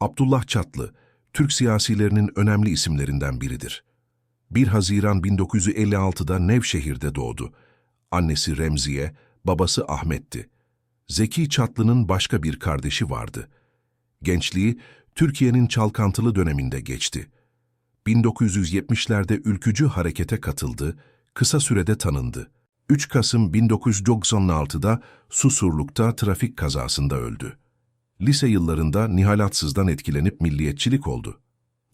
Abdullah Çatlı, Türk siyasilerinin önemli isimlerinden biridir. 1 Haziran 1956'da Nevşehir'de doğdu. Annesi Remziye, babası Ahmet'ti. Zeki Çatlı'nın başka bir kardeşi vardı. Gençliği Türkiye'nin çalkantılı döneminde geçti. 1970'lerde ülkücü harekete katıldı, kısa sürede tanındı. 3 Kasım 1996'da Susurluk'ta trafik kazasında öldü. Lise yıllarında Nihal Atsız'dan etkilenip milliyetçilik oldu.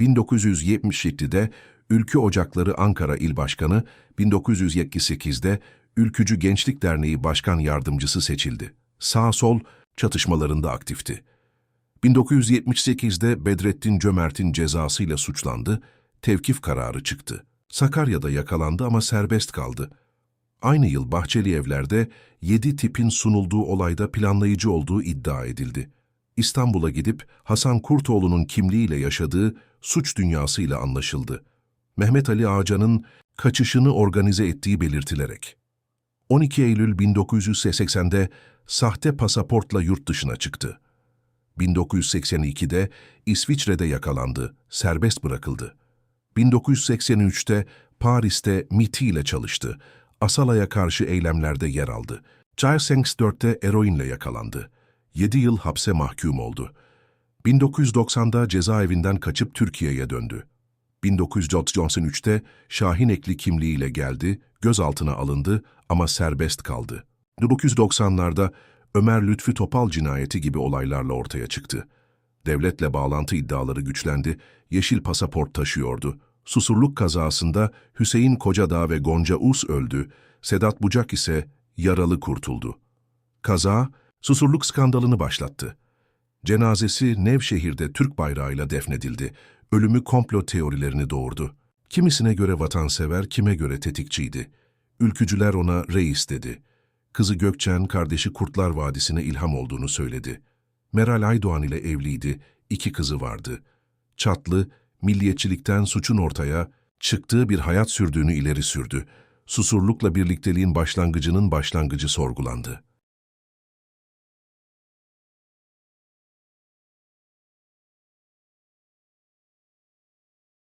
1977'de Ülkü Ocakları Ankara İl Başkanı, 1978'de Ülkücü Gençlik Derneği Başkan Yardımcısı seçildi. Sağ-sol çatışmalarında aktifti. 1978'de Bedrettin Cömert'in cezasıyla suçlandı, tevkif kararı çıktı. Sakarya'da yakalandı ama serbest kaldı. Aynı yıl Bahçeli Evler'de 7 tipin sunulduğu olayda planlayıcı olduğu iddia edildi. İstanbul'a gidip Hasan Kurtoğlu'nun kimliğiyle yaşadığı suç dünyasıyla anlaşıldı. Mehmet Ali Ağcan'ın kaçışını organize ettiği belirtilerek. 12 Eylül 1980'de sahte pasaportla yurt dışına çıktı. 1982'de İsviçre'de yakalandı, serbest bırakıldı. 1983'te Paris'te MITI ile çalıştı. Asala'ya karşı eylemlerde yer aldı. Charles 4'te eroinle yakalandı. 7 yıl hapse mahkum oldu. 1990'da cezaevinden kaçıp Türkiye'ye döndü. 1993'te Şahin Ekli kimliğiyle geldi, gözaltına alındı ama serbest kaldı. 1990'larda Ömer Lütfü Topal cinayeti gibi olaylarla ortaya çıktı. Devletle bağlantı iddiaları güçlendi, yeşil pasaport taşıyordu. Susurluk kazasında Hüseyin Kocadağ ve Gonca Us öldü, Sedat Bucak ise yaralı kurtuldu. Kaza, Susurluk skandalını başlattı. Cenazesi Nevşehir'de Türk bayrağıyla defnedildi. Ölümü komplo teorilerini doğurdu. Kimisine göre vatansever, kime göre tetikçiydi. Ülkücüler ona reis dedi. Kızı Gökçen, kardeşi Kurtlar Vadisi'ne ilham olduğunu söyledi. Meral Aydoğan ile evliydi, iki kızı vardı. Çatlı, milliyetçilikten suçun ortaya çıktığı bir hayat sürdüğünü ileri sürdü. Susurlukla birlikteliğin başlangıcının başlangıcı sorgulandı.